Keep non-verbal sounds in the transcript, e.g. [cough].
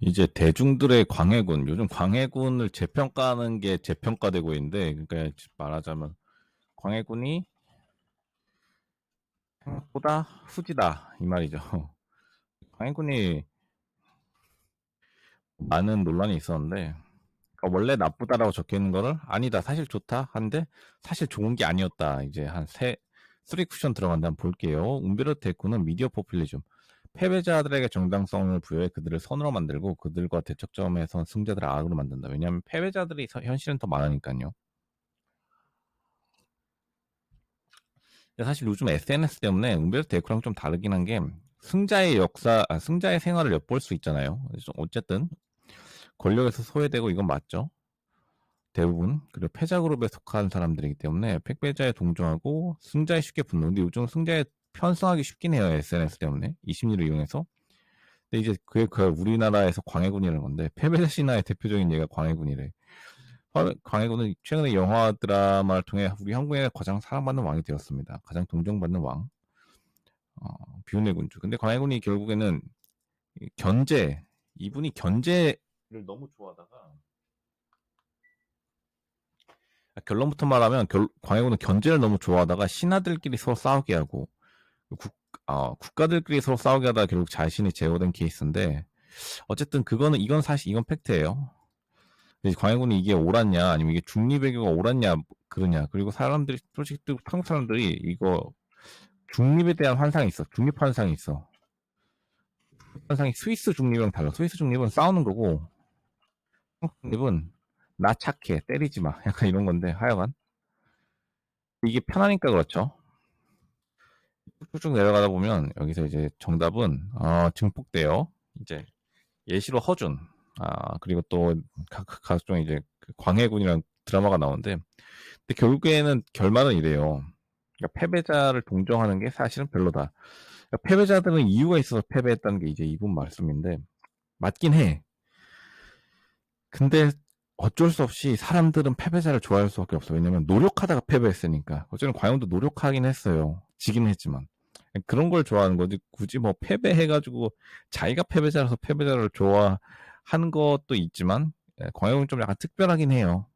이제 대중들의 광해군, 요즘 광해군을 재평가하는 게 재평가되고 있는데, 그러니까 말하자면 광해군이 생각보다 후지다 이 말이죠. [laughs] 광해군이 많은 논란이 있었는데 그러니까 원래 나쁘다라고 적혀 있는 거를 아니다 사실 좋다 한데 사실 좋은 게 아니었다 이제 한세 쓰리 쿠션 들어간다 볼게요. 에코는 미디어 포퓰리즘 패배자들에게 정당성을 부여해 그들을 선으로 만들고 그들과 대척점에 선 승자들을 악으로 만든다. 왜냐하면 패배자들이 서- 현실은 더 많으니까요. 사실 요즘 SNS 때문에 움베르토 에코랑 좀 다르긴 한 게 승자의 역사, 아, 승자의 생활을 엿볼 수 있잖아요. 어쨌든 권력에서 소외되고 이건 맞죠. 대부분 그리고 패자 그룹에 속한 사람들이기 때문에 패배자에 동조하고 승자에 쉽게 붙는. 근데 요즘 승자에 편승하기 쉽긴 해요. SNS 때문에 이 심리를 이용해서. 근데 이제 그게 그 우리나라에서 광해군이라는 건데 패배자 신화의 대표적인 예가 광해군이래. 화- 광해군은 최근에 영화 드라마를 통해 우리 한국의 가장 사랑받는 왕이 되었습니다. 가장 동정받는 왕. 어, 비운의 군주. 근데 광해군이 결국에는 이 견제, 이분이 견제를 너무 좋아하다가 아, 결론부터 말하면 결- 광해군은 견제를 너무 좋아하다가 신하들끼리 서로 싸우게 하고 국, 어, 국가들끼리 서로 싸우게 하다가 결국 자신이 제거된 케이스인데 어쨌든 그거는 이건 사실 이건 팩트예요. 광해군이 이게 옳았냐 아니면 이게 중립외교가 옳았냐 그러냐. 그리고 사람들이 솔직히 또 한국 사람들이 이거 중립에 대한 환상이 있어. 중립 환상이 있어. 환상이 스위스 중립이랑 달라. 스위스 중립은 싸우는 거고 한국 중립은 나 착해 때리지 마. [laughs] 약간 이런 건데 하여간. 이게 편하니까 그렇죠 쭉쭉 내려가다 보면 여기서 이제 정답은 어, 증폭돼요 이제 예시로 허준 아 그리고 또 각, 각종 이제 그 광해군이라는 드라마가 나오는데 근데 결국에는 결말은 이래요. 그러니까 패배자를 동정하는 게 사실은 별로다. 그러니까 패배자들은 이유가 있어서 패배했다는 게 이제 이분 말씀인데 맞긴 해. 근데 어쩔 수 없이 사람들은 패배자를 좋아할 수밖에 없어. 왜냐면 노력하다가 패배했으니까. 어쨌든 광용도 노력하긴 했어요. 지긴 했지만. 그런 걸 좋아하는 거지. 굳이 뭐 패배해가지고 자기가 패배자라서 패배자를 좋아하는 것도 있지만 예, 광용은 좀 약간 특별하긴 해요.